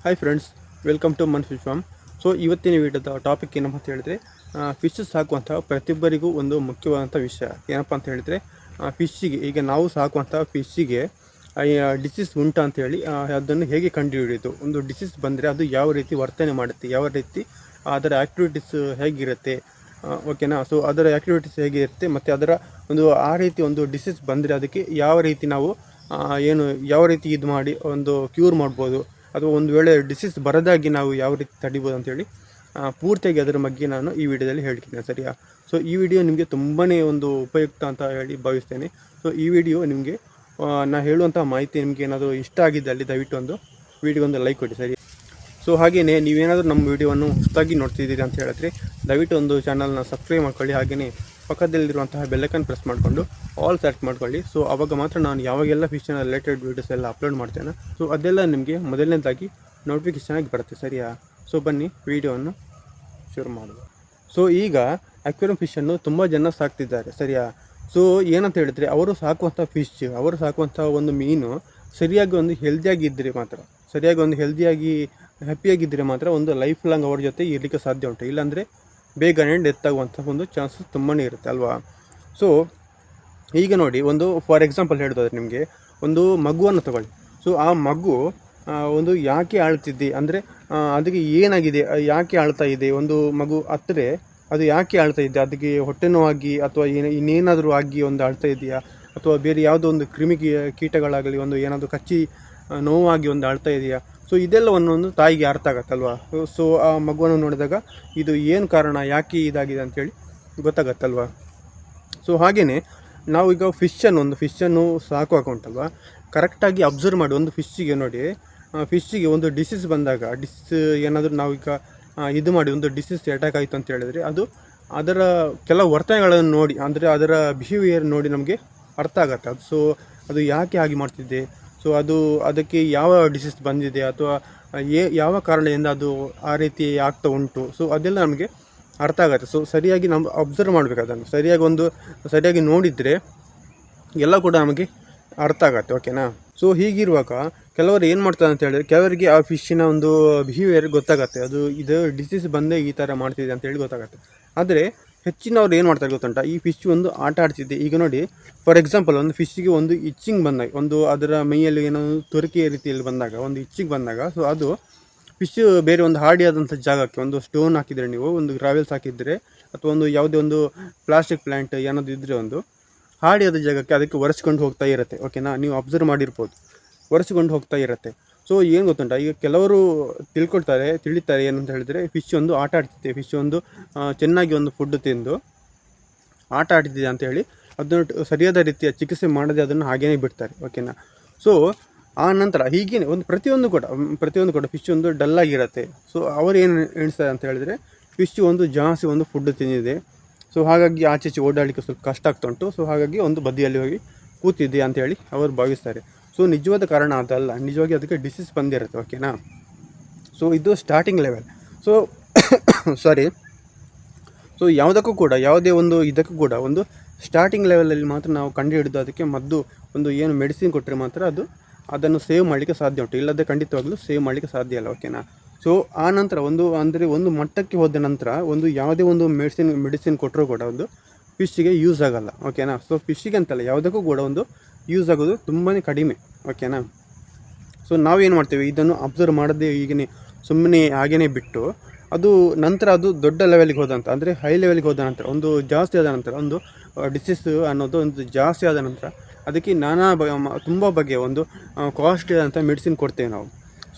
Hi friends welcome to ಮನ್ fish farm so ಇವತ್ತಿನ ವಿಡಿಯೋದ ಟಾಪಿಕ್ ಏನಪ್ಪ ಅಂತ ಹೇಳಿದ್ರೆ ಫಿಶ್ ಸಾಕುವಂಥ ಪ್ರತಿಯೊಬ್ಬರಿಗೂ ಒಂದು ಮುಖ್ಯವಾದಂಥ ವಿಷಯ. ಏನಪ್ಪ ಅಂತ ಹೇಳಿದರೆ ಫಿಶ್ಶಿಗೆ ಈಗ ನಾವು ಸಾಕುವಂಥ ಫಿಶ್ಶಿಗೆ ಡಿಸೀಸ್ ಉಂಟಾ ಅಂತ ಹೇಳಿ ಆ, ಅದನ್ನು ಹೇಗೆ ಕಂಡುಹಿಡಿಯೋದು ಒಂದು ಡಿಸೀಸ್ ಬಂದರೆ ಅದು ಯಾವ ರೀತಿ ವರ್ತನೆ ಮಾಡುತ್ತೆ ಯಾವ ರೀತಿ ಅದರ ಆ್ಯಕ್ಟಿವಿಟೀಸ್ ಹೇಗಿರುತ್ತೆ ಓಕೆನಾ ಸೊ ಅದರ ಆ್ಯಕ್ಟಿವಿಟೀಸ್ ಹೇಗಿರುತ್ತೆ ಮತ್ತು ಅದರ ಒಂದು ಆ ರೀತಿ ಒಂದು ಡಿಸೀಸ್ ಬಂದರೆ ಅದಕ್ಕೆ ಯಾವ ರೀತಿ ನಾವು ಏನು ಯಾವ ರೀತಿ ಇದು ಮಾಡಿ ಒಂದು ಕ್ಯೂರ್ ಮಾಡ್ಬೋದು? ಅಥವಾ ಒಂದು ವೇಳೆ ಡಿಸೀಸ್ ಬರದಾಗಿ ನಾವು ಯಾವ ರೀತಿ ತಡಿಬೋದು ಅಂತೇಳಿ ಪೂರ್ತಿಯಾಗಿ ಅದರ ಬಗ್ಗೆ ನಾನು ಈ ವಿಡಿಯೋದಲ್ಲಿ ಹೇಳ್ತೀನಿ, ಸರಿಯಾ? ಸೊ ಈ ವಿಡಿಯೋ ನಿಮಗೆ ತುಂಬಾ ಒಂದು ಉಪಯುಕ್ತ ಅಂತ ಹೇಳಿ ಭಾವಿಸ್ತೇನೆ. ಸೊ ಈ ವಿಡಿಯೋ ನಿಮಗೆ ನಾ ಹೇಳುವಂಥ ಮಾಹಿತಿ ನಿಮಗೆ ಏನಾದರೂ ಇಷ್ಟ ಆಗಿದ್ದಲ್ಲಿ ದಯವಿಟ್ಟು ಒಂದು ವಿಡಿಯೋ ಒಂದು ಲೈಕ್ ಕೊಡಿ ಸರಿ ಸೊ ಹಾಗೆಯೇ ನೀವೇನಾದರೂ ನಮ್ಮ ವಿಡಿಯೋವನ್ನು ಹೊಸದಾಗಿ ನೋಡ್ತಿದ್ದೀರಿ ಅಂತ ಹೇಳಿದ್ರೆ ದಯವಿಟ್ಟು ಒಂದು ಚಾನಲ್ನ ಸಬ್ಸ್ಕ್ರೈಬ್ ಮಾಡ್ಕೊಳ್ಳಿ. ಹಾಗೆಯೇ ಪಕ್ಕದಲ್ಲಿರುವಂತಹ ಬೆಲ್ಲೈಕನ್ ಪ್ರೆಸ್ ಮಾಡಿಕೊಂಡು ಆಲ್ ಸೆಲೆಕ್ಟ್ ಮಾಡ್ಕೊಳ್ಳಿ. ಸೊ ಅವಾಗ ಮಾತ್ರ ನಾನು ಯಾವಾಗೆಲ್ಲ ಫಿಶನ ರಿಲೇಟೆಡ್ ವೀಡಿಯೋಸ್ ಎಲ್ಲ ಅಪ್ಲೋಡ್ ಮಾಡ್ತೇನೆ ಸೊ ಅದೆಲ್ಲ ನಿಮಗೆ ಮೊದಲನೇದಾಗಿ ನೋಟಿಫಿಕೇಶನ್ ಆಗಿ ಬರುತ್ತೆ, ಸರಿಯಾ? ಸೊ ಬನ್ನಿ ವಿಡಿಯೋವನ್ನು ಶುರು ಮಾಡುವ ಸೊ ಈಗ ಅಕ್ವೇರಿಯಂ ಫಿಶನ್ನು ತುಂಬ ಜನ ಸಾಕ್ತಿದ್ದಾರೆ, ಸರಿಯಾ? ಸೊ ಏನಂತ ಹೇಳಿದ್ರೆ, ಅವರು ಸಾಕುವಂಥ ಫಿಶ್ ಅವರು ಸಾಕುವಂಥ ಒಂದು ಮೀನು ಸರಿಯಾಗಿ ಒಂದು ಹೆಲ್ದಿಯಾಗಿ ಇದ್ದರೆ ಮಾತ್ರ, ಸರಿಯಾಗಿ ಒಂದು ಹೆಲ್ದಿಯಾಗಿ ಹ್ಯಾಪಿಯಾಗಿದ್ದರೆ ಮಾತ್ರ ಒಂದು ಲೈಫ್ ಲಾಂಗ್ ಅವ್ರ ಜೊತೆ ಇರಲಿಕ್ಕೆ ಸಾಧ್ಯ ಉಂಟು. ಇಲ್ಲಾಂದರೆ ಬೇಗನೆ ಡೆತ್ ಆಗುವಂಥ ಒಂದು ಚಾನ್ಸಸ್ ತುಂಬಾ ಇರುತ್ತೆ ಅಲ್ವಾ? ಸೊ ಈಗ ನೋಡಿ, ಒಂದು ಫಾರ್ ಎಕ್ಸಾಂಪಲ್ ಹೇಳೋದಾದ್ರೆ ನಿಮಗೆ, ಒಂದು ಮಗುವನ್ನು ತಗೊಳ್ಳಿ. ಸೊ ಆ ಮಗು ಒಂದು ಯಾಕೆ ಆಳ್ತಿದ್ದೆ? ಅಂದರೆ ಅದಕ್ಕೆ ಏನಾಗಿದೆ? ಯಾಕೆ ಆಳ್ತಾ ಇದೆ? ಒಂದು ಮಗು ಅತ್ತರೆ ಅದು ಯಾಕೆ ಆಳ್ತಾ ಇದೆ? ಅದಕ್ಕೆ ಹೊಟ್ಟೆ ನೋವಾಗಿ ಅಥವಾ ಏನು, ಇನ್ನೇನಾದರೂ ಆಗಿ ಒಂದು ಆಳ್ತಾ ಇದೆಯಾ? ಅಥವಾ ಬೇರೆ ಯಾವುದೋ ಒಂದು ಕ್ರಿಮಿ ಕೀಟಗಳಾಗಲಿ, ಒಂದು ಏನಾದರೂ ಕಚ್ಚಿ ನೋವಾಗಿ ಒಂದು ಆಳ್ತಾ ಇದೆಯಾ? ಸೊ ಇದೆಲ್ಲ ಒಂದು ತಾಯಿಗೆ ಅರ್ಥ ಆಗತ್ತಲ್ವಾ? ಸೊ ಆ ಮಗುವನ್ನು ನೋಡಿದಾಗ ಇದು ಏನು ಕಾರಣ, ಯಾಕೆ ಇದಾಗಿದೆ ಅಂತೇಳಿ ಗೊತ್ತಾಗತ್ತಲ್ವಾ? ಸೊ ಹಾಗೆಯೇ ನಾವು ಈಗ ಫಿಶನ್ನು ಒಂದು ಫಿಶನ್ನು ಸಾಕುವಾಗ ಉಂಟಲ್ವಾ ಕರೆಕ್ಟಾಗಿ ಅಬ್ಸರ್ವ್ ಮಾಡಿ, ಒಂದು ಫಿಶ್ಶಿಗೆ ನೋಡಿ ಫಿಶ್ಶಿಗೆ ಒಂದು ಡಿಸೀಸ್ ಬಂದಾಗ ಡಿಸ್ ಏನಾದರೂ ನಾವೀಗ ಇದು ಮಾಡಿ, ಒಂದು ಡಿಸೀಸ್ ಅಟ್ಯಾಕ್ ಆಯಿತು ಅಂತ ಹೇಳಿದರೆ ಅದು ಅದರ ಕೆಲವು ವರ್ತನೆಗಳನ್ನು ನೋಡಿ, ಅಂದರೆ ಅದರ ಬಿಹೇವಿಯರ್ ನೋಡಿ ನಮಗೆ ಅರ್ಥ ಆಗತ್ತೆ. ಅದು ಸೊ ಅದು ಯಾಕೆ ಹಾಗೆ ಮಾಡ್ತಿದೆ ಸೊ ಅದು ಅದಕ್ಕೆ ಯಾವ ಡಿಸೀಸ್ ಬಂದಿದೆ ಅಥವಾ ಏ ಯಾವ ಕಾರಣದಿಂದ ಅದು ಆ ರೀತಿ ಆಗ್ತಾ ಉಂಟು? ಸೊ ಅದೆಲ್ಲ ನಮಗೆ ಅರ್ಥ ಆಗುತ್ತೆ. ಸೊ ಸರಿಯಾಗಿ ನಮ್ಮ ಅಬ್ಸರ್ವ್ ಮಾಡಬೇಕು ಅದನ್ನು. ಸರಿಯಾಗಿ ಒಂದು, ಸರಿಯಾಗಿ ನೋಡಿದರೆ ಎಲ್ಲ ಕೂಡ ನಮಗೆ ಅರ್ಥ ಆಗತ್ತೆ ಓಕೆನಾ ಸೊ ಹೀಗಿರುವಾಗ ಕೆಲವರು ಏನು ಮಾಡ್ತಾರೆ ಅಂತ ಹೇಳಿದ್ರೆ, ಕೆಲವರಿಗೆ ಆ ಫಿಶ್ಶಿನ ಒಂದು ಬಿಹೇವಿಯರ್ ಗೊತ್ತಾಗತ್ತೆ. ಅದು ಇದು ಡಿಸೀಸ್ ಬಂದೇ ಈ ಥರ ಮಾಡ್ತಿದೆ ಅಂತ ಹೇಳಿ ಗೊತ್ತಾಗತ್ತೆ. ಆದರೆ ಹೆಚ್ಚಿನವ್ರು ಏನು ಮಾಡ್ತಾರೆ ಗೊತ್ತುಂಟ? ಈ ಫಿಶ್ ಒಂದು ಆಟ ಆಡ್ತಿದ್ದೆ. ಈಗ ನೋಡಿ ಫಾರ್ ಎಕ್ಸಾಂಪಲ್ ಒಂದು ಫಿಶ್ಗೆ ಒಂದು ಇಚ್ಚಿಂಗ್ ಬಂದಾಗ, ಒಂದು ಅದರ ಮೈಯಲ್ಲಿ ಏನೋ ಒಂದು ತುರಿಕೆ ರೀತಿಯಲ್ಲಿ ಬಂದಾಗ, ಒಂದು ಇಚ್ಚಿಂಗ್ ಬಂದಾಗ ಸೊ ಅದು ಫಿಶ್ ಬೇರೆ ಒಂದು ಹಾರ್ಡಿಯಾದಂಥ ಜಾಗಕ್ಕೆ, ಒಂದು ಸ್ಟೋನ್ ಹಾಕಿದರೆ ನೀವು, ಒಂದು ಗ್ರಾವೆಲ್ಸ್ ಹಾಕಿದರೆ, ಅಥವಾ ಒಂದು ಯಾವುದೇ ಒಂದು ಪ್ಲಾಸ್ಟಿಕ್ ಪ್ಲ್ಯಾಂಟ್ ಏನಾದರೂ ಇದ್ದರೆ ಒಂದು ಹಾರ್ಡಿಯಾದ ಜಾಗಕ್ಕೆ ಅದಕ್ಕೆ ಒರೆಸ್ಕೊಂಡು ಹೋಗ್ತಾ ಇರುತ್ತೆ. ಓಕೆನಾ ನೀವು ಅಬ್ಸರ್ವ್ ಮಾಡಿರ್ಬೋದು. ಒರೆಸ್ಕೊಂಡು ಹೋಗ್ತಾ ಇರುತ್ತೆ. ಸೊ ಏನು ಗೊತ್ತುಂಟ? ಈಗ ಕೆಲವರು ತಿಳ್ಕೊಳ್ತಾರೆ, ತಿಳಿತಾರೆ ಏನಂತ ಹೇಳಿದರೆ ಫಿಶ್ ಒಂದು ಆಟ ಆಡ್ತಿದ್ದೆ ಫಿಶ್ ಒಂದು ಚೆನ್ನಾಗಿ ಒಂದು ಫುಡ್ ತಿಂದು ಆಟ ಆಡ್ತಿದೆ ಅಂತ ಹೇಳಿ ಅದನ್ನು ಸರಿಯಾದ ರೀತಿಯ ಚಿಕಿತ್ಸೆ ಮಾಡದೆ ಅದನ್ನು ಹಾಗೇನೇ ಬಿಡ್ತಾರೆ. ಓಕೆನಾ ಸೊ ಆ ನಂತರ ಹೀಗೇನೆ ಒಂದು ಪ್ರತಿಯೊಂದು ಕೂಡ ಪ್ರತಿಯೊಂದು ಕೂಡ ಫಿಶ್ ಒಂದು ಡಲ್ ಆಗಿರುತ್ತೆ. ಸೊ ಅವರು ಏನು ಎಣಿಸ್ತಾರೆ ಅಂತ ಹೇಳಿದರೆ ಫಿಶ್ ಒಂದು ಜಾಸ್ತಿ ಒಂದು ಫುಡ್ ತಿಂದಿದೆ. ಸೊ ಹಾಗಾಗಿ ಆಚೆ ಈಚೆ ಓಡಾಡಲಿಕ್ಕೆ ಸ್ವಲ್ಪ ಕಷ್ಟ ಆಗ್ತಾ ಉಂಟು. ಸೊ ಹಾಗಾಗಿ ಒಂದು ಬದಿಯಲ್ಲಿ ಹೋಗಿ ಕೂತಿದೆ ಅಂತ ಹೇಳಿ ಅವರು ಭಾವಿಸ್ತಾರೆ. ಸೊ ನಿಜವಾದ ಕಾರಣ ಅದಲ್ಲ ನಿಜವಾಗಿ ಅದಕ್ಕೆ ಡಿಸೀಸ್ ಬಂದಿರುತ್ತೆ ಓಕೆನಾ ಸೊ ಇದು starting level so sorry so ಯಾವುದಕ್ಕೂ ಕೂಡ, ಯಾವುದೇ ಒಂದು ಇದಕ್ಕೂ ಕೂಡ, ಒಂದು ಸ್ಟಾರ್ಟಿಂಗ್ ಲೆವೆಲಲ್ಲಿ ಮಾತ್ರ ನಾವು ಕಂಡು ಹಿಡಿದು ಅದಕ್ಕೆ ಮದ್ದು ಒಂದು ಏನು ಮೆಡಿಸಿನ್ ಕೊಟ್ಟರೆ ಮಾತ್ರ ಅದು ಅದನ್ನು ಸೇವ್ ಮಾಡಲಿಕ್ಕೆ ಸಾಧ್ಯ ಉಂಟು. ಇಲ್ಲದೆ ಖಂಡಿತವಾಗಲೂ ಸೇವ್ ಮಾಡಲಿಕ್ಕೆ ಸಾಧ್ಯ ಇಲ್ಲ ಓಕೆನಾ ಸೊ ಆ ನಂತರ ಒಂದು, ಅಂದರೆ ಒಂದು ಮಟ್ಟಕ್ಕೆ ಹೋದ ನಂತರ ಒಂದು ಯಾವುದೇ ಒಂದು ಮೆಡಿಸಿನ್ ಮೆಡಿಸಿನ್ ಕೊಟ್ಟರೂ ಕೂಡ ಒಂದು ಫಿಶ್ಗೆ ಯೂಸ್ ಆಗಲ್ಲ ಓಕೆನಾ ಸೊ ಫಿಶ್ಶಿಗೆ ಅಂತಲ್ಲ, ಯಾವುದಕ್ಕೂ ಕೂಡ ಒಂದು ಯೂಸ್ ಆಗೋದು ತುಂಬಾ ಕಡಿಮೆ ಓಕೆನಾ ಸೊ ನಾವೇನು ಮಾಡ್ತೀವಿ? ಇದನ್ನು ಅಬ್ಸರ್ವ್ ಮಾಡದೆ ಈಗನೇ ಸುಮ್ಮನೆ ಹಾಗೇ ಬಿಟ್ಟು, ಅದು ನಂತರ ಅದು ದೊಡ್ಡ ಲೆವೆಲ್ಗೆ ಹೋದಂತ ಅಂದರೆ ಹೈ ಲೆವೆಲ್ಗೆ ಹೋದ ನಂತರ, ಒಂದು ಜಾಸ್ತಿ ಆದ ನಂತರ, ಒಂದು ಡಿಸೀಸ್ ಅನ್ನೋದು ಒಂದು ಜಾಸ್ತಿ ಆದ ನಂತರ, ಅದಕ್ಕೆ ನಾನಾ ಬ ತುಂಬ ಬಗೆಯ ಒಂದು ಕಾಸ್ಟ್ಲಿ ಆದಂಥ ಮೆಡಿಸಿನ್ ಕೊಡ್ತೇವೆ ನಾವು.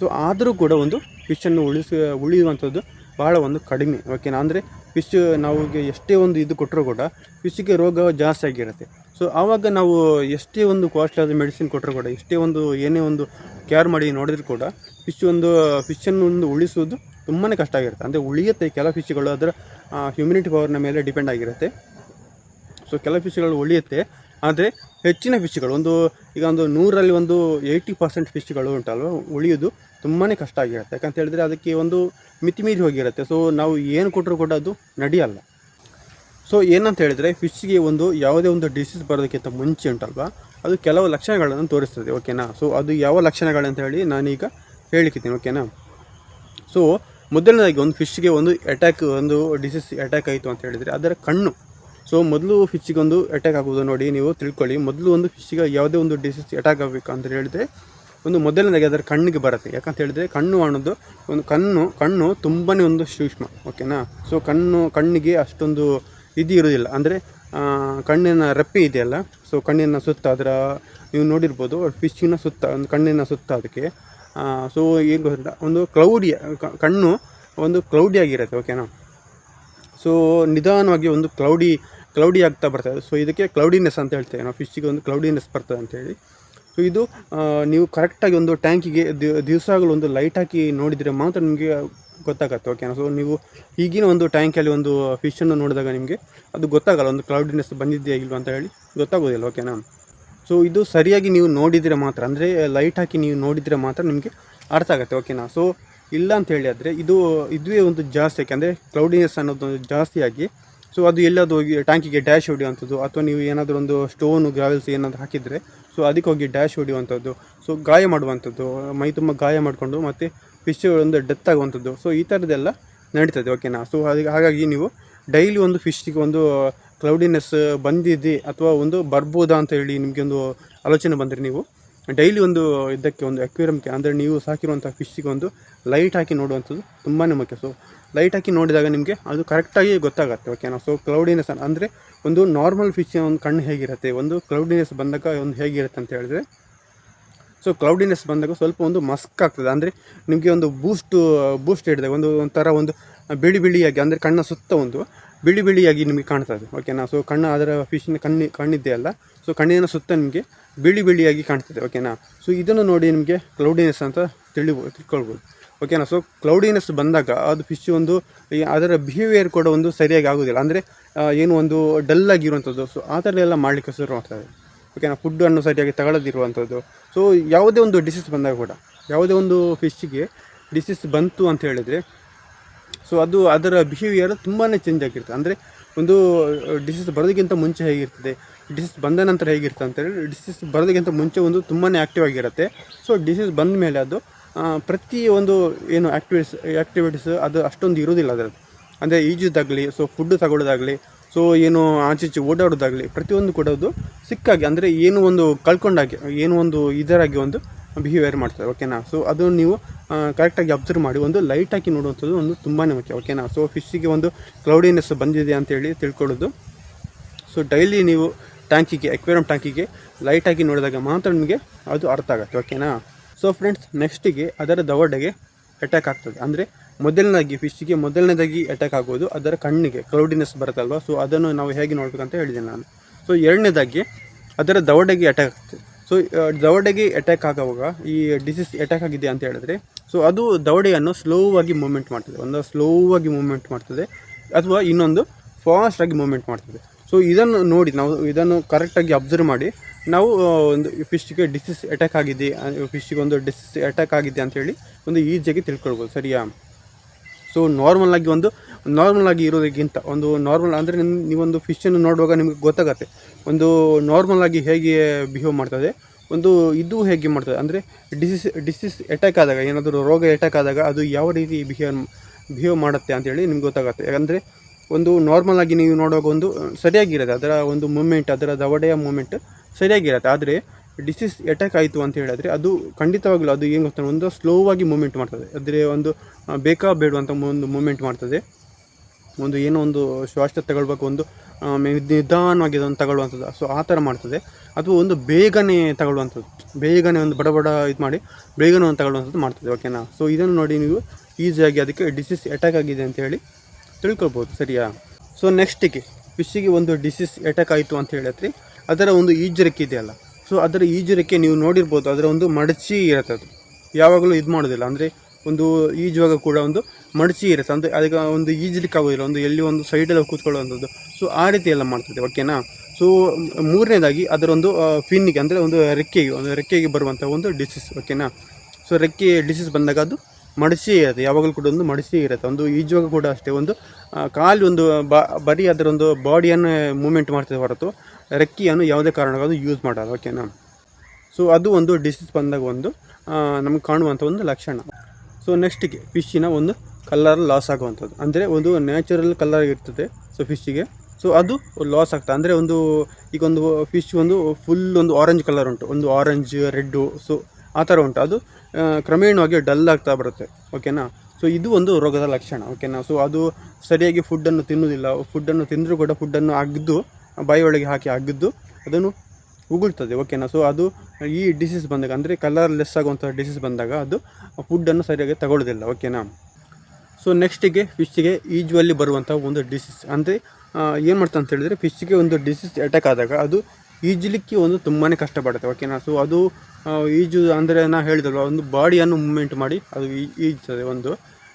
ಸೊ ಆದರೂ ಕೂಡ ಒಂದು ಫಿಶನ್ನು ಉಳಿಸಿ, ಉಳಿಯುವಂಥದ್ದು ಭಾಳ ಒಂದು ಕಡಿಮೆ ಓಕೆನಾ ಅಂದರೆ ಫಿಶ್ ನಾವು ಎಷ್ಟೇ ಒಂದು ಇದು ಕೊಟ್ಟರೂ ಕೂಡ ಫಿಶ್ಗೆ ರೋಗ ಜಾಸ್ತಿ ಆಗಿರುತ್ತೆ. ಸೊ ಆವಾಗ ನಾವು ಎಷ್ಟೇ ಒಂದು ಕಾಸ್ಟ್ಲಿ ಆದ ಮೆಡಿಸಿನ್ ಕೊಟ್ಟರು ಕೂಡ, ಎಷ್ಟೇ ಒಂದು ಏನೇ ಒಂದು ಕೇರ್ ಮಾಡಿ ನೋಡಿದ್ರು ಕೂಡ ಫಿಶ್ ಒಂದು ಫಿಶನ್ನು ಒಂದು ಉಳಿಸೋದು ತುಂಬಾ ಕಷ್ಟ ಆಗಿರುತ್ತೆ. ಅಂದರೆ ಉಳಿಯುತ್ತೆ, ಕೆಲ ಫಿಶ್ಗಳು ಅದರ ಹ್ಯುಮಿನಿಟಿ ಪವರ್ನ ಮೇಲೆ ಡಿಪೆಂಡ್ ಆಗಿರುತ್ತೆ. ಸೊ ಕೆಲವು ಫಿಶ್ಗಳು ಉಳಿಯುತ್ತೆ. ಆದರೆ ಹೆಚ್ಚಿನ ಫಿಶ್ಗಳು ಒಂದು, ಈಗ ಒಂದು ನೂರಲ್ಲಿ ಒಂದು ಏಯ್ಟಿ ಪರ್ಸೆಂಟ್ ಫಿಶ್ಗಳು ಉಂಟಲ್ವ ಉಳಿಯೋದು ತುಂಬಾ ಕಷ್ಟ ಆಗಿರುತ್ತೆ. ಯಾಕಂತ ಹೇಳಿದ್ರೆ ಅದಕ್ಕೆ ಒಂದು ಮಿತಿ ಮೀರಿ ಹೋಗಿರುತ್ತೆ. ಸೊ ನಾವು ಏನು ಕೊಟ್ಟರು ಕೂಡ ಅದು ನಡೆಯಲ್ಲ. ಸೊ ಏನಂತ ಹೇಳಿದರೆ ಫಿಶ್ಗೆ ಒಂದು ಯಾವುದೇ ಒಂದು ಡಿಸೀಸ್ ಬರೋದಕ್ಕಿಂತ ಮುಂಚೆ ಉಂಟಲ್ವಾ? ಅದು ಕೆಲವು ಲಕ್ಷಣಗಳನ್ನು ತೋರಿಸ್ತದೆ ಓಕೆನಾ ಸೊ ಅದು ಯಾವ ಲಕ್ಷಣಗಳಂತ ಹೇಳಿ ನಾನೀಗ ಹೇಳಿಕ್ಕಿದ್ದೀನಿ ಓಕೆನಾ ಸೊ ಮೊದಲನೇದಾಗಿ ಒಂದು ಫಿಶ್ಗೆ ಒಂದು ಅಟ್ಯಾಕ್ ಒಂದು ಡಿಸೀಸ್ ಅಟ್ಯಾಕ್ ಆಯಿತು ಅಂತ ಹೇಳಿದರೆ, ಅದರ ಕಣ್ಣು. ಸೊ ಮೊದಲು ಫಿಶ್ಗೆ ಒಂದು ಅಟ್ಯಾಕ್ ಆಗುವುದು ನೋಡಿ, ನೀವು ತಿಳ್ಕೊಳ್ಳಿ. ಮೊದಲು ಒಂದು ಫಿಶ್ಗೆ ಯಾವುದೇ ಒಂದು ಡಿಸೀಸ್ ಅಟ್ಯಾಕ್ ಆಗಬೇಕು ಅಂತ ಹೇಳಿದರೆ, ಒಂದು ಮೊದಲನೇದಾಗಿ ಅದರ ಕಣ್ಣಿಗೆ ಬರುತ್ತೆ. ಯಾಕಂತ ಹೇಳಿದರೆ, ಕಣ್ಣು ಅನ್ನೋದು ಒಂದು ಕಣ್ಣು ಕಣ್ಣು ತುಂಬಾ ಒಂದು ಸೂಕ್ಷ್ಮ ಓಕೆನಾ ಸೊ ಕಣ್ಣು, ಕಣ್ಣಿಗೆ ಅಷ್ಟೊಂದು ಇದು ಇರೋದಿಲ್ಲ. ಅಂದರೆ ಕಣ್ಣಿನ ರೆಪ್ಪೆ ಇದೆಯಲ್ಲ ಸೊ ಕಣ್ಣಿನ ಸುತ್ತ ಅದರ, ನೀವು ನೋಡಿರ್ಬೋದು ಫಿಶ್ಶಿನ ಸುತ್ತ, ಒಂದು ಕಣ್ಣಿನ ಸುತ್ತ ಅದಕ್ಕೆ. ಸೊ ಏನು ಗೊತ್ತಿಲ್ಲ, ಒಂದು ಕ್ಲೌಡಿ ಕಣ್ಣು ಒಂದು ಕ್ಲೌಡಿ ಆಗಿರುತ್ತೆ ಓಕೆನಾ ಸೊ ನಿಧಾನವಾಗಿ ಒಂದು ಕ್ಲೌಡಿ ಕ್ಲೌಡಿ ಆಗ್ತಾ ಬರ್ತದೆ. ಸೊ ಇದಕ್ಕೆ ಕ್ಲೌಡಿನೆಸ್ ಅಂತ ಹೇಳ್ತೇವೆ ನಾವು. ಫಿಶ್ಶಿಗೆ ಒಂದು ಕ್ಲೌಡಿನೆಸ್ ಬರ್ತದೆ ಅಂತೇಳಿ ಸೊ ಇದು ನೀವು ಕರೆಕ್ಟಾಗಿ ಒಂದು ಟ್ಯಾಂಕಿಗೆ ದಿವಸಗಳು ಒಂದು ಲೈಟ್ ಹಾಕಿ ನೋಡಿದರೆ ಮಾತ್ರ ನಿಮಗೆ ಗೊತ್ತಾಗತ್ತೆ ಓಕೆನಾ ಸೊ ನೀವು ಈಗಿನ ಒಂದು ಟ್ಯಾಂಕಲ್ಲಿ ಒಂದು ಫಿಶನ್ನು ನೋಡಿದಾಗ ನಿಮಗೆ ಅದು ಗೊತ್ತಾಗಲ್ಲ, ಒಂದು ಕ್ಲೌಡಿನೆಸ್ ಬಂದಿದೆಯಾ ಇಲ್ವಾ ಅಂತ ಹೇಳಿ ಗೊತ್ತಾಗೋದಿಲ್ಲ ಓಕೆನಾ ಸೊ ಇದು ಸರಿಯಾಗಿ ನೀವು ನೋಡಿದರೆ ಮಾತ್ರ, ಅಂದರೆ ಲೈಟ್ ಹಾಕಿ ನೀವು ನೋಡಿದರೆ ಮಾತ್ರ ನಿಮಗೆ ಅರ್ಥ ಆಗುತ್ತೆ ಓಕೆನಾ ಸೊ ಇಲ್ಲ ಅಂತ ಹೇಳಿ ಆದರೆ ಇದು ಇದುವೇ ಒಂದು ಜಾಸ್ತಿ ಯಾಕೆಂದರೆ ಕ್ಲೌಡಿನೆಸ್ ಅನ್ನೋದು ಜಾಸ್ತಿಯಾಗಿ ಸೊ ಅದು ಎಲ್ಲಾದರೂ ಹೋಗಿ ಟ್ಯಾಂಕಿಗೆ ಡ್ಯಾಶ್ ಹೊಡೆಯುವಂಥದ್ದು, ಅಥವಾ ನೀವು ಏನಾದರೂ ಒಂದು ಸ್ಟೋನು ಗ್ರಾವೆಲ್ಸ್ ಏನಾದರೂ ಹಾಕಿದರೆ ಸೊ ಅದಕ್ಕೆ ಹೋಗಿ ಡ್ಯಾಶ್ ಹೊಡೆಯುವಂಥದ್ದು ಸೊ ಗಾಯ ಮಾಡುವಂಥದ್ದು, ಮೈ ತುಂಬ ಗಾಯ ಮಾಡಿಕೊಂಡು ಮತ್ತು ಫಿಶ್ ಒಂದು ಡೆತ್ ಆಗುವಂಥದ್ದು. ಸೊ ಈ ಥರದ್ದೆಲ್ಲ ನಡೀತದೆ. ಓಕೆನಾ ಸೊ ಅದಕ್ಕೆ ಹಾಗಾಗಿ ನೀವು ಡೈಲಿ ಒಂದು ಫಿಶ್ಗೆ ಒಂದು ಕ್ಲೌಡಿನೆಸ್ ಬಂದಿದೆ ಅಥವಾ ಒಂದು ಬರ್ಬೋದಾ ಅಂತ ಹೇಳಿ ನಿಮಗೆ ಒಂದು ಆಲೋಚನೆ ಬಂದರೆ ನೀವು ಡೈಲಿ ಒಂದು ಇದಕ್ಕೆ ಒಂದು ಅಕ್ವೇರಿಯಮ್ಗೆ ಅಂದರೆ ನೀವು ಸಾಕಿರುವಂಥ ಫಿಶ್ಗೆ ಒಂದು ಲೈಟ್ ಹಾಕಿ ನೋಡುವಂಥದ್ದು ತುಂಬಾ ಮುಖ್ಯ. ಸೊ ಲೈಟ್ ಹಾಕಿ ನೋಡಿದಾಗ ನಿಮಗೆ ಅದು ಕರೆಕ್ಟಾಗಿ ಗೊತ್ತಾಗುತ್ತೆ. ಓಕೆನಾ ಸೊ ಕ್ಲೌಡಿನೆಸ್ ಅಂದರೆ ಒಂದು ನಾರ್ಮಲ್ ಫಿಶ್ನ ಒಂದು ಕಣ್ಣು ಹೇಗಿರುತ್ತೆ, ಒಂದು ಕ್ಲೌಡಿನೆಸ್ ಬಂದಾಗ ಒಂದು ಹೇಗಿರುತ್ತೆ ಅಂತ ಹೇಳಿದ್ರೆ ಸೊ ಕ್ಲೌಡಿನೆಸ್ ಬಂದಾಗ ಸ್ವಲ್ಪ ಒಂದು ಮಸ್ಕ್ ಆಗ್ತದೆ. ಅಂದರೆ ನಿಮಗೆ ಒಂದು ಬೂಸ್ಟು ಬೂಸ್ಟ್ ಹಿಡಿದಾಗ, ಒಂದು, ಒಂಥರ ಒಂದು ಬಿಳಿ ಬಿಳಿಯಾಗಿ, ಅಂದರೆ ಕಣ್ಣ ಸುತ್ತ ಒಂದು ಬಿಳಿ ಬಿಳಿಯಾಗಿ ನಿಮಗೆ ಕಾಣ್ತದೆ ಓಕೆನಾ ಸೊ ಕಣ್ಣು ಅದರ ಫಿಶಿನ ಕಣ್ಣಿ ಕಣ್ಣಿದೆಯಲ್ಲ ಸೊ ಕಣ್ಣಿನ ಸುತ್ತ ನಿಮಗೆ ಬಿಳಿ ಬಿಳಿಯಾಗಿ ಕಾಣ್ತದೆ. ಓಕೆನಾ ಸೊ ಇದನ್ನು ನೋಡಿ ನಿಮಗೆ ಕ್ಲೌಡಿನೆಸ್ ಅಂತ ತಿಳಿಬೋದು ತಿಳ್ಕೊಳ್ಬೋದು. ಓಕೆನಾ ಸೊ ಕ್ಲೌಡಿನೆಸ್ ಬಂದಾಗ ಅದು ಫಿಶ್ ಒಂದು ಅದರ ಬಿಹೇವಿಯರ್ ಕೂಡ ಒಂದು ಸರಿಯಾಗಿ ಆಗೋದಿಲ್ಲ. ಅಂದರೆ ಏನು ಒಂದು ಡಲ್ ಆಗಿರುವಂಥದ್ದು. ಸೊ ಆ ಥರ ಎಲ್ಲ ಮಾಡಲಿಕ್ಕೆ ಶುರು ಆಗ್ತದೆ ಓಕೆನಾ ಫುಡ್ಡನ್ನು ಸರಿಯಾಗಿ ತಗೊಳ್ಳದಿರುವಂಥದ್ದು. ಸೊ ಯಾವುದೇ ಒಂದು ಡಿಸೀಸ್ ಬಂದಾಗ ಕೂಡ, ಯಾವುದೇ ಒಂದು ಫಿಶ್ಗೆ ಡಿಸೀಸ್ ಬಂತು ಅಂತ ಹೇಳಿದರೆ ಸೊ ಅದು ಅದರ ಬಿಹೇವಿಯರ್ ತುಂಬಾ ಚೇಂಜ್ ಆಗಿರ್ತದೆ ಅಂದರೆ ಒಂದು ಡಿಸೀಸ್ ಬರೋದಕ್ಕಿಂತ ಮುಂಚೆ ಹೇಗಿರ್ತದೆ ಡಿಸೀಸ್ ಬಂದ ನಂತರ ಹೇಗಿರ್ತದೆ ಅಂತೇಳಿ ಡಿಸೀಸ್ ಬರೋದಕ್ಕಿಂತ ಮುಂಚೆ ಒಂದು ತುಂಬಾ ಆ್ಯಕ್ಟಿವ್ ಆಗಿರುತ್ತೆ. ಸೊ ಡಿಸೀಸ್ ಬಂದ ಮೇಲೆ ಅದು ಪ್ರತಿ ಒಂದು ಏನು ಆ್ಯಕ್ಟಿವಿಟೀಸ್ ಆ್ಯಕ್ಟಿವಿಟೀಸ್ ಅದು ಅಷ್ಟೊಂದು ಇರೋದಿಲ್ಲ ಅದರದ್ದು ಅಂದರೆ ಈಜೋದಾಗಲಿ ಸೊ ಫುಡ್ ತಗೊಳ್ಳೋದಾಗಲಿ ಸೊ ಏನು ಆಚೆ ಈಚೆ ಓಡಾಡೋದಾಗಲಿ, ಪ್ರತಿಯೊಂದು ಕೂಡ ಅದು ಸಿಕ್ಕಾಗಿ, ಅಂದರೆ ಏನು ಒಂದು ಕಳ್ಕೊಂಡಾಗೆ, ಏನು ಒಂದು ಇದರಾಗಿ ಒಂದು ಬಿಹೇವಿಯರ್ ಮಾಡ್ತಾರೆ ಓಕೆನಾ ಸೊ ಅದು ನೀವು ಕರೆಕ್ಟಾಗಿ ಅಬ್ಸರ್ವ್ ಮಾಡಿ, ಒಂದು ಲೈಟ್ ಹಾಕಿ ನೋಡುವಂಥದ್ದು ಒಂದು ತುಂಬಾ ಮುಖ್ಯ ಓಕೆನಾ ಸೊ ಫಿಶ್ಶಿಗೆ ಒಂದು ಕ್ಲೌಡಿನೆಸ್ ಬಂದಿದೆ ಅಂತೇಳಿ ತಿಳ್ಕೊಳ್ಳೋದು. ಸೊ ಡೈಲಿ ನೀವು ಟ್ಯಾಂಕಿಗೆ ಎಕ್ವೇರಿಯಂ ಟ್ಯಾಂಕಿಗೆ ಲೈಟ್ ಹಾಕಿ ನೋಡಿದಾಗ ಮಾತ್ರ ನಿಮಗೆ ಅದು ಅರ್ಥ ಆಗುತ್ತೆ ಓಕೆನಾ ಸೊ ಫ್ರೆಂಡ್ಸ್ ನೆಕ್ಸ್ಟಿಗೆ ಅದರ ದವಡೆಗೆ ಅಟ್ಯಾಕ್ ಆಗ್ತದೆ. ಅಂದರೆ ಮೊದಲನೇದಾಗಿ ಫಿಶ್ಗೆ ಮೊದಲನೇದಾಗಿ ಅಟ್ಯಾಕ್ ಆಗೋದು ಅದರ ಕಣ್ಣಿಗೆ ಕ್ಲೌಡಿನೆಸ್ ಬರುತ್ತಲ್ವ? ಸೊ ಅದನ್ನು ನಾವು ಹೇಗೆ ನೋಡಬೇಕಂತ ಹೇಳಿದ್ದೀನಿ ನಾನು. ಸೊ ಎರಡನೇದಾಗಿ ಅದರ ದವಡೆಗೆ ಅಟ್ಯಾಕ್ ಆಗ್ತದೆ ಸೊ ದವಡೆಗೆ ಅಟ್ಯಾಕ್ ಆಗುವಾಗ ಈ ಡಿಸೀಸ್ ಅಟ್ಯಾಕ್ ಆಗಿದೆ ಅಂತ ಹೇಳಿದ್ರೆ ಸೊ ಅದು ದವಡೆಯನ್ನು ಆಗಿ ಮೂವ್ಮೆಂಟ್ ಮಾಡ್ತದೆ. ಒಂದು ಸ್ಲೋ ಆಗಿ ಮೂವ್ಮೆಂಟ್ ಮಾಡ್ತದೆ ಅಥವಾ ಇನ್ನೊಂದು ಫಾಸ್ಟಾಗಿ ಮೂವ್ಮೆಂಟ್ ಮಾಡ್ತದೆ. ಸೊ ಇದನ್ನು ನೋಡಿ, ನಾವು ಇದನ್ನು ಕರೆಕ್ಟಾಗಿ ಅಬ್ಸರ್ವ್ ಮಾಡಿ, ನಾವು ಒಂದು ಫಿಶ್ಗೆ ಡಿಸೀಸ್ ಅಟ್ಯಾಕ್ ಆಗಿದೆ ಫಿಶ್ಗೆ ಒಂದು ಡಿಸೀಸ್ ಅಟ್ಯಾಕ್ ಆಗಿದೆ ಅಂತೇಳಿ ಒಂದು ಈಸಿಯಾಗಿ ತಿಳ್ಕೊಳ್ಬೋದು. ಸರಿಯಾ? ಸೊ ನಾರ್ಮಲ್ ಆಗಿ ಒಂದು ನಾರ್ಮಲ್ ಆಗಿ ಇರೋದಕ್ಕಿಂತ ಒಂದು ನಾರ್ಮಲ್ ಅಂದರೆ ನಿಮ್ಮ ನೀವೊಂದು ಫಿಶನ್ನು ನೋಡುವಾಗ ನಿಮಗೆ ಗೊತ್ತಾಗತ್ತೆ. ಒಂದು ನಾರ್ಮಲ್ ಆಗಿ ಹೇಗೆ ಬಿಹೇವ್ ಮಾಡ್ತದೆ, ಒಂದು ಇದು ಹೇಗೆ ಮಾಡ್ತದೆ, ಅಂದರೆ ಡಿಸೀಸ್ ಡಿಸೀಸ್ ಅಟ್ಯಾಕ್ ಆದಾಗ, ಏನಾದರೂ ರೋಗ ಅಟ್ಯಾಕ್ ಆದಾಗ ಅದು ಯಾವ ರೀತಿ ಬಿಹೇವ್ ಬಿಹೇವ್ ಮಾಡುತ್ತೆ ಅಂತೇಳಿ ನಿಮ್ಗೆ ಗೊತ್ತಾಗುತ್ತೆ. ಯಾಕಂದರೆ ಒಂದು ನಾರ್ಮಲ್ ಆಗಿ ನೀವು ನೋಡುವಾಗ ಒಂದು, ಸರಿಯಾಗಿರುತ್ತೆ, ಅದರ ಒಂದು ಮೂಮೆಂಟ್ ಅದರ ದವಡೆಯ ಮೂಮೆಂಟ್ ಸರಿಯಾಗಿರುತ್ತೆ. ಆದರೆ ಡಿಸೀಸ್ ಅಟ್ಯಾಕ್ ಆಯಿತು ಅಂತ ಹೇಳಿದ್ರೆ ಅದು ಖಂಡಿತವಾಗಲೂ ಅದು ಏನು ಗೊತ್ತಾ, ಒಂದು ಸ್ಲೋ ಆಗಿ ಮೂಮೆಂಟ್ ಮಾಡ್ತದೆ. ಅಂದರೆ ಒಂದು ಬೇಕಾ ಬೇಡುವಂಥ ಒಂದು ಮೂಮೆಂಟ್ ಮಾಡ್ತದೆ. ಒಂದು ಏನೋ ಒಂದು ಶ್ವಾಸ ತಗೊಳ್ಬೇಕು, ಒಂದು ನಿಧಾನವಾಗಿ ಅದನ್ನು ತಗೊಳ್ಳುವಂಥದ್ದು. ಸೊ, ಆ ಥರ ಮಾಡ್ತದೆ. ಅಥವಾ ಒಂದು ಬೇಗನೆ ತಗೊಳ್ಳುವಂಥದ್ದು. ಬೇಗನೆ ಒಂದು ಬಡ ಬಡ ಇದು ಮಾಡಿ ಬೇಗನೆ ಒಂದು ತಗೊಳ್ಳುವಂಥದ್ದು ಮಾಡ್ತದೆ ಓಕೆನಾ ಸೊ ಇದನ್ನು ನೋಡಿ ನೀವು ಈಸಿಯಾಗಿ ಅದಕ್ಕೆ ಡಿಸೀಸ್ ಅಟ್ಯಾಕ್ ಆಗಿದೆ ಅಂತ ಹೇಳಿ ತಿಳ್ಕೊಳ್ಬೋದು, ಸರಿಯಾ? ಸೊ ನೆಕ್ಸ್ಟಿಗೆ ಫಿಶ್ಶಿಗೆ ಒಂದು ಡಿಸೀಸ್ ಅಟ್ಯಾಕ್ ಆಯಿತು ಅಂತ ಹೇಳಿದ್ರೆ ಅದರ ಒಂದು ಈಜರಿಕೆ ಇದೆಯಲ್ಲ ಸೊ ಅದರ ಈಜುರೆಕ್ಕೆ ನೀವು ನೋಡಿರ್ಬೋದು, ಅದರ ಒಂದು ಮಡಚಿ ಇರುತ್ತೆ ಅದು. ಯಾವಾಗಲೂ ಇದು ಮಾಡೋದಿಲ್ಲ. ಅಂದರೆ ಒಂದು ಈಜುವಾಗ ಕೂಡ ಒಂದು ಮಡಚಿ ಇರುತ್ತೆ. ಅಂದರೆ ಅದಕ್ಕೆ ಒಂದು ಈಜಲಿಕ್ಕೆ ಆಗೋದಿಲ್ಲ. ಒಂದು ಎಲ್ಲಿ ಒಂದು ಸೈಡಲ್ಲಿ ಕೂತ್ಕೊಳ್ಳುವಂಥದ್ದು. ಸೊ ಆ ರೀತಿ ಎಲ್ಲ ಮಾಡ್ತದೆ ಓಕೆನಾ ಸೊ ಮೂರನೇದಾಗಿ ಅದರೊಂದು ಫಿನ್ನಿಗೆ, ಅಂದರೆ ಒಂದು ರೆಕ್ಕೆಗೆ ಒಂದು ರೆಕ್ಕೆಗೆ ಬರುವಂಥ ಒಂದು ಡಿಸೀಸ್ ಓಕೆನಾ ಸೊ ರೆಕ್ಕೆ ಡಿಸೀಸ್ ಬಂದಾಗ ಅದು ಮಡಚಿ ಇರುತ್ತೆ. ಯಾವಾಗಲೂ ಕೂಡ ಒಂದು ಮಡಚಿ ಇರುತ್ತೆ. ಒಂದು ಈಜುವಾಗ ಕೂಡ ಅಷ್ಟೇ ಒಂದು ಕಾಲು ಒಂದು ಬರೀ ಅದರೊಂದು ಬಾಡಿಯನ್ನು ಮೂಮೆಂಟ್ ಮಾಡ್ತದೆ ಹೊರತು. ರೆಕ್ಕೆಯನ್ನು ಯಾವುದೇ ಅದು ಯೂಸ್ ಮಾಡಲ್ಲ ಓಕೆನಾ ಸೊ ಅದು ಒಂದು ಡಿಸೀಸ್ ಬಂದಾಗ ಒಂದು ನಮ್ಗೆ ಕಾಣುವಂಥ ಒಂದು ಲಕ್ಷಣ. ಸೊ ನೆಕ್ಸ್ಟಿಗೆ ಫಿಶ್ಶಿನ ಒಂದು ಕಲರ್ ಲಾಸ್ ಆಗುವಂಥದ್ದು. ಅಂದರೆ ಒಂದು ನ್ಯಾಚುರಲ್ ಕಲರ್ ಇರ್ತದೆ ಸೊ ಫಿಶ್ಶಿಗೆ ಸೊ ಅದು ಲಾಸ್ ಆಗ್ತದೆ ಅಂದರೆ ಒಂದು, ಈಗ ಒಂದು ಫಿಶ್ ಒಂದು ಫುಲ್ ಒಂದು ಆರೆಂಜ್ ಕಲರ್ ಉಂಟು. ಒಂದು ಆರೆಂಜ್ ರೆಡ್ಡು ಸೊ ಆ ಥರ ಉಂಟು. ಅದು ಕ್ರಮೇಣವಾಗಿ ಡಲ್ ಆಗ್ತಾ ಬರುತ್ತೆ ಓಕೆನಾ ಸೊ ಇದು ಒಂದು ರೋಗದ ಲಕ್ಷಣ ಓಕೆನಾ ಸೊ ಅದು ಸರಿಯಾಗಿ ಫುಡ್ಡನ್ನು ತಿನ್ನುವುದಿಲ್ಲ ಫುಡ್ಡನ್ನು ತಿಂದರೂ ಕೂಡ ಫುಡ್ಡನ್ನು ಅಗ್ದು ಬಾಯಿಯೊಳಗೆ ಹಾಕಿ ಅಗ್ದು ಅದನ್ನು ಉಗುಳ್ತದೆ ಓಕೆನಾ ಸೊ ಅದು ಈ ಡಿಸೀಸ್ ಬಂದಾಗ, ಅಂದರೆ ಕಲರ್ ಲೆಸ್ ಆಗುವಂಥ ಡಿಸೀಸ್ ಬಂದಾಗ ಅದು ಫುಡ್ಡನ್ನು ಸರಿಯಾಗಿ ತಗೊಳ್ಳೋದಿಲ್ಲ ಓಕೆನಾ ಸೊ ನೆಕ್ಸ್ಟಿಗೆ ಫಿಶ್ಗೆ ಈಜುವಲ್ಲಿ ಬರುವಂಥ ಒಂದು ಡಿಸೀಸ್ ಅಂದರೆ ಏನು ಮಾಡ್ತಾ ಅಂತ ಹೇಳಿದರೆ ಫಿಶ್ಗೆ ಒಂದು ಡಿಸೀಸ್ ಅಟ್ಯಾಕ್ ಆದಾಗ ಅದು ಈಜಲಿಕ್ಕೆ ಒಂದು ತುಂಬಾ ಕಷ್ಟಪಡುತ್ತೆ ಓಕೆನಾ ಸೊ ಅದು ಈಜು ಅಂದರೆ ನಾ ಹೇಳಿದಲ್ವ, ಒಂದು ಬಾಡಿಯನ್ನು ಮೂಮೆಂಟ್ ಮಾಡಿ ಅದು ಈಜ್ತದೆ ಒಂದು.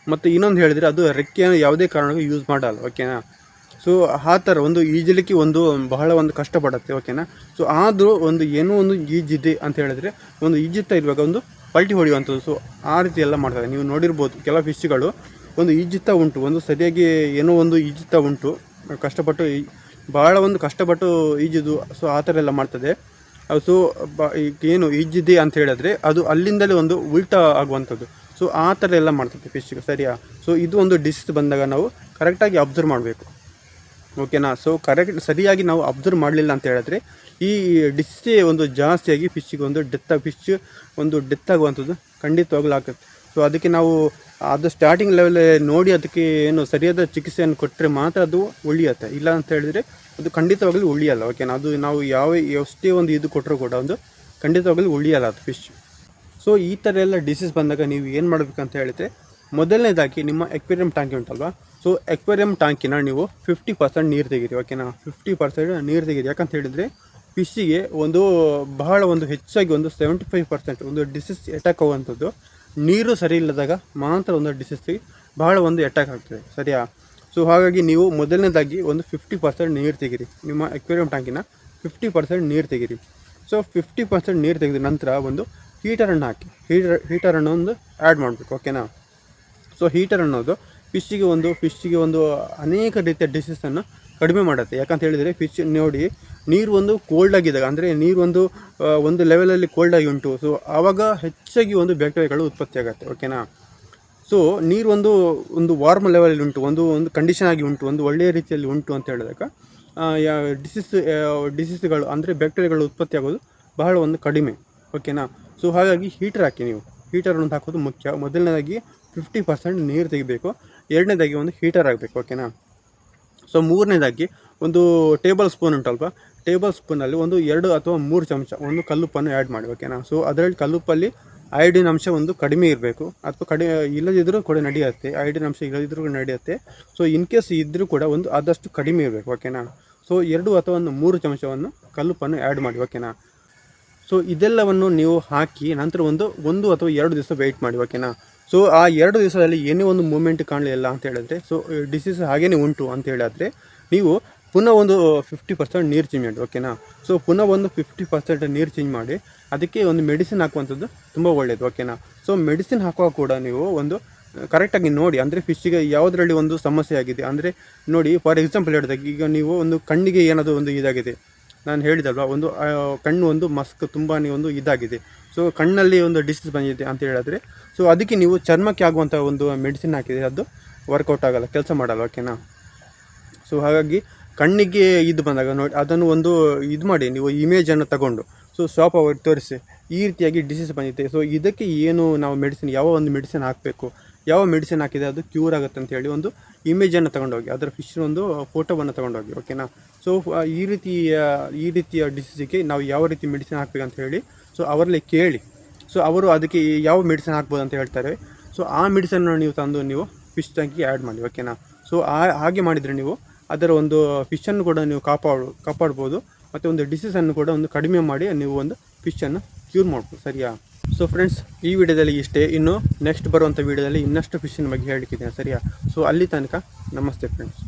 ಮತ್ತು ಇನ್ನೊಂದು ಹೇಳಿದರೆ ಅದು ರೆಕ್ಕೆಯನ್ನು ಯಾವುದೇ ಕಾರಣಕ್ಕೂ ಯೂಸ್ ಮಾಡಲ್ಲ ಓಕೆನಾ ಸೊ ಆ ಥರ ಒಂದು ಈಜಲಿಕ್ಕೆ ಒಂದು ಬಹಳ ಒಂದು ಕಷ್ಟಪಡುತ್ತೆ ಓಕೆನಾ ಸೊ ಆದರೂ ಒಂದು ಏನೋ ಒಂದು ಈಜಿದೆ ಅಂತ ಹೇಳಿದ್ರೆ, ಒಂದು ಈಜುತ್ತಾ ಇರುವಾಗ ಒಂದು ಪಲ್ಟಿ ಹೊಡೆಯುವಂಥದ್ದು. ಸೊ ಆ ರೀತಿ ಎಲ್ಲ ಮಾಡ್ತಾರೆ. ನೀವು ನೋಡಿರ್ಬೋದು, ಕೆಲವು ಫಿಶ್ಗಳು ಒಂದು ಈಜುತ್ತಾ ಉಂಟು. ಒಂದು ಸರಿಯಾಗಿ ಏನೋ ಒಂದು ಈಜುತ್ತಾ ಉಂಟು. ಕಷ್ಟಪಟ್ಟು ಭಾಳ ಒಂದು ಕಷ್ಟಪಟ್ಟು ಈಜಿದು. ಸೊ ಆ ಥರ ಎಲ್ಲ ಮಾಡ್ತದೆ. ಸೊ ಬ ಏನು ಈಜಿದೆ ಅಂತ ಹೇಳಿದ್ರೆ, ಅದು ಅಲ್ಲಿಂದಲೇ ಒಂದು ಉಲ್ಟಾ ಆಗುವಂಥದ್ದು. ಸೊ ಆ ಥರ ಎಲ್ಲ ಮಾಡ್ತದೆ ಫಿಶ್ಗೆ ಸರಿಯಾ? ಸೊ ಇದು ಒಂದು ಡಿಸ್ ಬಂದಾಗ ನಾವು ಕರೆಕ್ಟಾಗಿ ಅಬ್ಸರ್ವ್ ಮಾಡಬೇಕು. ಓಕೆನಾ ಸೊ ಕರೆಕ್ಟ್ ಸರಿಯಾಗಿ ನಾವು ಅಬ್ಸರ್ವ್ ಮಾಡಲಿಲ್ಲ ಅಂತ ಹೇಳಿದ್ರೆ, ಈ ಡಿಸ್ಸೇ ಒಂದು ಜಾಸ್ತಿಯಾಗಿ ಫಿಶ್ಗೆ ಒಂದು ಡೆತ್ ಫಿಶ್ ಒಂದು ಡೆತ್ ಆಗುವಂಥದ್ದು ಖಂಡಿತವಾಗ್ಲೂ ಆಗುತ್ತೆ. ಸೊ ಅದಕ್ಕೆ ನಾವು ಅದು ಸ್ಟಾರ್ಟಿಂಗ್ ಲೆವೆಲ್ ನೋಡಿ ಅದಕ್ಕೆ ಏನು ಸರಿಯಾದ ಚಿಕಿತ್ಸೆಯನ್ನು ಕೊಟ್ಟರೆ ಮಾತ್ರ ಅದು ಉಳಿಯುತ್ತೆ. ಇಲ್ಲ ಅಂತ ಹೇಳಿದರೆ ಅದು ಖಂಡಿತವಾಗಲೂ ಉಳಿಯಲ್ಲ. ಓಕೆನಾ ಅದು ನಾವು ಯಾವ ಎಷ್ಟೇ ಒಂದು ಇದು ಕೊಟ್ಟರೂ ಕೂಡ ಒಂದು ಖಂಡಿತವಾಗಲೂ ಉಳಿಯಲ್ಲ ಅದು ಫಿಶ್ ಸೊ ಈ ಥರ ಎಲ್ಲ ಡಿಸೀಸ್ ಬಂದಾಗ ನೀವು ಏನು ಮಾಡಬೇಕಂತ ಹೇಳಿದ್ರೆ, ಮೊದಲನೇದಾಗಿ ನಿಮ್ಮ ಎಕ್ವೇರಿಯಂ ಟ್ಯಾಂಕಿ ಉಂಟಲ್ವಾ? ಸೊ ಎಕ್ವೇರಿಯಂ ಟ್ಯಾಂಕಿನ ನೀವು ಫಿಫ್ಟಿ ಪರ್ಸೆಂಟ್ ನೀರು ತೆಗೀರಿ ಓಕೆನಾ ಫಿಫ್ಟಿ ಪರ್ಸೆಂಟ್ ನೀರು ತೆಗೀರಿ. ಯಾಕಂತ ಹೇಳಿದರೆ ಫಿಶ್ಶಿಗೆ ಒಂದು ಬಹಳ ಒಂದು ಹೆಚ್ಚಾಗಿ ಒಂದು ಸೆವೆಂಟಿ ಫೈವ್ ಪರ್ಸೆಂಟ್ ಒಂದು ಡಿಸೀಸ್ ಅಟ್ಯಾಕ್ ಆಗುವಂಥದ್ದು. ನೀರು ಸರಿ ಇಲ್ಲದಾಗ ಮಾತ್ರ ಒಂದು ಡಿಸೀಸ್ಗೆ ಬಹಳ ಒಂದು ಅಟ್ಯಾಕ್ ಆಗ್ತದೆ, ಸರಿಯಾ? ಸೊ ಹಾಗಾಗಿ ನೀವು ಮೊದಲನೇದಾಗಿ ಒಂದು ಫಿಫ್ಟಿ ಪರ್ಸೆಂಟ್ ನೀರು ತೆಗೀರಿ. ನಿಮ್ಮ ಎಕ್ವೇರಿಯಂ ಟ್ಯಾಂಕಿನ ಫಿಫ್ಟಿ ಪರ್ಸೆಂಟ್ ನೀರು ತೆಗೀರಿ. ಸೊ ಫಿಫ್ಟಿ ಪರ್ಸೆಂಟ್ ನೀರು ತೆಗೆದ ನಂತರ ಒಂದು ಹೀಟರನ್ನು ಹಾಕಿ. ಹೀಟರ್ ಹೀಟರನ್ನು ಒಂದು ಆ್ಯಡ್ ಮಾಡಬೇಕು ಓಕೆನಾ ಸೊ ಹೀಟರ್ ಅನ್ನೋದು ಫಿಶ್ಶಿಗೆ ಒಂದು ಫಿಶ್ಶಿಗೆ ಒಂದು ಅನೇಕ ರೀತಿಯ ಡಿಸೀಸನ್ನು ಕಡಿಮೆ ಮಾಡುತ್ತೆ. ಯಾಕಂತ ಹೇಳಿದರೆ ಫಿಶ್ ನೋಡಿ, ನೀರು ಒಂದು ಕೋಲ್ಡ್ ಆಗಿದ್ದಾಗ ಅಂದರೆ ನೀರು ಒಂದು ಒಂದು ಲೆವೆಲಲ್ಲಿ ಕೋಲ್ಡ್ ಆಗಿ ಉಂಟು. ಸೊ ಆವಾಗ ಹೆಚ್ಚಾಗಿ ಒಂದು ಬ್ಯಾಕ್ಟೀರಿಯಾಗಳು ಉತ್ಪತ್ತಿ ಆಗುತ್ತೆ. ಓಕೆನಾ ಸೊ ನೀರು ಒಂದು ಒಂದು ವಾರ್ಮ್ ಲೆವೆಲಲ್ಲಿ ಉಂಟು. ಒಂದು ಒಂದು ಕಂಡೀಷನ್ ಆಗಿ ಉಂಟು. ಒಂದು ಒಳ್ಳೆಯ ರೀತಿಯಲ್ಲಿ ಉಂಟು ಅಂತ ಹೇಳಿದಾಗ ಡಿಸೀಸ್ ಡಿಸೀಸ್ಗಳು ಅಂದರೆ ಬ್ಯಾಕ್ಟೀರಿಯಾಗಳು ಉತ್ಪತ್ತಿ ಆಗೋದು ಬಹಳ ಒಂದು ಕಡಿಮೆ. ಓಕೆನಾ ಸೊ ಹಾಗಾಗಿ ಹೀಟರ್ ಹಾಕಿ ನೀವು. ಹೀಟರ್ ಒಂದು ಹಾಕೋದು ಮುಖ್ಯ. ಮೊದಲನೇದಾಗಿ ಫಿಫ್ಟಿ ಪರ್ಸೆಂಟ್ ನೀರು ತೆಗಿಬೇಕು. ಎರಡನೇದಾಗಿ ಒಂದು ಹೀಟರ್ ಆಗಬೇಕು ಓಕೆನಾ ಸೊ ಮೂರನೇದಾಗಿ ಒಂದು ಟೇಬಲ್ ಸ್ಪೂನ್ ಉಂಟಲ್ವ? ಟೇಬಲ್ ಸ್ಪೂನಲ್ಲಿ ಒಂದು ಎರಡು ಅಥವಾ ಮೂರು ಚಮಚ ಒಂದು ಕಲ್ಲುಪ್ಪನ್ನು ಆ್ಯಡ್ ಮಾಡಿ ಓಕೆನಾ ಸೊ ಅದರಲ್ಲಿ ಕಲ್ಲುಪ್ಪಲ್ಲಿ ಐಡಿನ ಅಂಶ ಒಂದು ಕಡಿಮೆ ಇರಬೇಕು. ಅಥವಾ ಕಡಿಮೆ ಇಲ್ಲದಿದ್ದರೂ ಕೂಡ ನಡೆಯುತ್ತೆ. ಐಡಿನ್ ಅಂಶ ಇಲ್ಲದಿದ್ದರೂ ಕೂಡ ನಡೆಯುತ್ತೆ. ಸೊ ಇನ್ ಕೇಸ್ ಇದ್ದರೂ ಕೂಡ ಒಂದು ಆದಷ್ಟು ಕಡಿಮೆ ಇರಬೇಕು ಓಕೆನಾ ಸೊ ಎರಡು ಅಥವಾ ಒಂದು ಮೂರು ಚಮಚವನ್ನು ಕಲ್ಲುಪ್ಪನ್ನು ಆ್ಯಡ್ ಮಾಡಿ ಓಕೆನಾ ಸೊ ಇದೆಲ್ಲವನ್ನು ನೀವು ಹಾಕಿ ನಂತರ ಒಂದು ಒಂದು ಅಥವಾ ಎರಡು ದಿವಸ ವೆಯ್ಟ್ ಮಾಡಿ ಓಕೆನಾ ಸೊ ಆ ಎರಡು ದಿವಸದಲ್ಲಿ ಏನೇ ಒಂದು ಮೂಮೆಂಟ್ ಕಾಣಲಿಲ್ಲ ಅಂತ ಹೇಳಿದ್ರೆ ಸೊ ಡಿಸೀಸ್ ಹಾಗೇನೇ ಉಂಟು ಅಂತ ಹೇಳಿದ್ರೆ, ನೀವು ಪುನಃ ಒಂದು ಫಿಫ್ಟಿ ಪರ್ಸೆಂಟ್ ನೀರು ಚೇಂಜ್ ಮಾಡಿ ಓಕೆನಾ ಸೊ ಪುನಃ ಒಂದು ಫಿಫ್ಟಿ ಪರ್ಸೆಂಟ್ ನೀರು ಚೇಂಜ್ ಮಾಡಿ, ಅದಕ್ಕೆ ಒಂದು ಮೆಡಿಸಿನ್ ಹಾಕುವಂಥದ್ದು ತುಂಬ ಒಳ್ಳೆಯದು ಓಕೆನಾ ಸೊ ಮೆಡಿಸಿನ್ ಹಾಕುವಾಗ ಕೂಡ ನೀವು ಒಂದು ಕರೆಕ್ಟಾಗಿ ನೋಡಿ, ಅಂದರೆ ಫಿಶ್ಶಿಗೆ ಯಾವುದರಲ್ಲಿ ಒಂದು ಸಮಸ್ಯೆ ಆಗಿದೆ, ಅಂದರೆ ನೋಡಿ ಫಾರ್ ಎಕ್ಸಾಂಪಲ್ ಹೇಳಿದಾಗ ಈಗ ನೀವು ಒಂದು ಕಣ್ಣಿಗೆ ಏನಾದರೂ ಒಂದು ಇದಾಗಿದೆ ನಾನು ಹೇಳಿದಲ್ವ, ಒಂದು ಕಣ್ಣು ಒಂದು ಮಸ್ಕ್ ತುಂಬಾ ಒಂದು ಇದಾಗಿದೆ. ಸೊ ಕಣ್ಣಲ್ಲಿ ಒಂದು ಡಿಸೀಸ್ ಬಂದಿದೆ ಅಂತ ಹೇಳಿದ್ರೆ ಸೊ ಅದಕ್ಕೆ ನೀವು ಚರ್ಮಕ್ಕೆ ಆಗುವಂಥ ಒಂದು ಮೆಡಿಸಿನ್ ಹಾಕಿದರೆ ಅದು ವರ್ಕೌಟ್ ಆಗಲ್ಲ, ಕೆಲಸ ಮಾಡಲ್ಲ ಓಕೆನಾ ಸೊ ಹಾಗಾಗಿ ಕಣ್ಣಿಗೆ ಇದು ಬಂದಾಗ ನೋಡಿ, ಅದನ್ನು ಒಂದು ಇದು ಮಾಡಿ, ನೀವು ಇಮೇಜನ್ನು ತಗೊಂಡು ಸೊ ಶಾಪ್ ಅವ್ರಿಗೆ ತೋರಿಸಿ, ಈ ರೀತಿಯಾಗಿ ಡಿಸೀಸ್ ಬಂದಿದೆ. ಸೊ ಇದಕ್ಕೆ ಏನು ನಾವು ಮೆಡಿಸಿನ್ ಯಾವ ಒಂದು ಮೆಡಿಸಿನ್ ಹಾಕಬೇಕು? ಯಾವ ಮೆಡಿಸಿನ್ ಹಾಕಿದೆ ಅದು ಕ್ಯೂರ್ ಆಗುತ್ತೆ ಅಂತ ಹೇಳಿ ಒಂದು ಇಮೇಜನ್ನು ತಗೊಂಡೋಗಿ, ಅದರ ಫಿಶ್ ಒಂದು ಫೋಟೋವನ್ನು ತಗೊಂಡೋಗಿ ಓಕೆನಾ ಸೊ ಈ ರೀತಿಯ ಈ ರೀತಿಯ ಡಿಸೀಸಿಗೆ ನಾವು ಯಾವ ರೀತಿ ಮೆಡಿಸಿನ್ ಹಾಕ್ಬೇಕಂತ ಹೇಳಿ ಸೊ ಅವರಲ್ಲಿ ಕೇಳಿ. ಸೊ ಅವರು ಅದಕ್ಕೆ ಯಾವ ಮೆಡಿಸಿನ್ ಹಾಕ್ಬೋದು ಅಂತ ಹೇಳ್ತಾರೆ. ಸೊ ಆ ಮೆಡಿಸನ್ನು ನೀವು ತಂದು ನೀವು ಫಿಶ್ ಟ್ಯಾಂಕಿಗೆ ಆ್ಯಡ್ ಮಾಡಿ ಓಕೆನಾ ಸೊ ಆ, ಹಾಗೆ ಮಾಡಿದರೆ ನೀವು ಅದರ ಒಂದು ಫಿಶನ್ನು ಕೂಡ ನೀವು ಕಾಪಾಡು, ಕಾಪಾಡ್ಬೋದು. ಮತ್ತು ಒಂದು ಡಿಸೀಸನ್ನು ಕೂಡ ಒಂದು ಕಡಿಮೆ ಮಾಡಿ ನೀವು ಒಂದು ಫಿಶನ್ನು ಕ್ಯೂರ್ ಮಾಡ್ಬೋದು, ಸರಿಯಾ? ಸೊ ಫ್ರೆಂಡ್ಸ್ ಈ ವಿಡಿಯೋದಲ್ಲಿ ಇಷ್ಟೇ. ಇನ್ನು ನೆಕ್ಸ್ಟ್ ಬರುವಂಥ ವಿಡಿಯೋದಲ್ಲಿ ಇನ್ನಷ್ಟು ಫಿಶಿನ ಬಗ್ಗೆ ಹೇಳಿಕಿದ್ದೇನೆ ಸರಿಯಾ? ಸೊ ಅಲ್ಲಿ ತನಕ ನಮಸ್ತೆ ಫ್ರೆಂಡ್ಸ್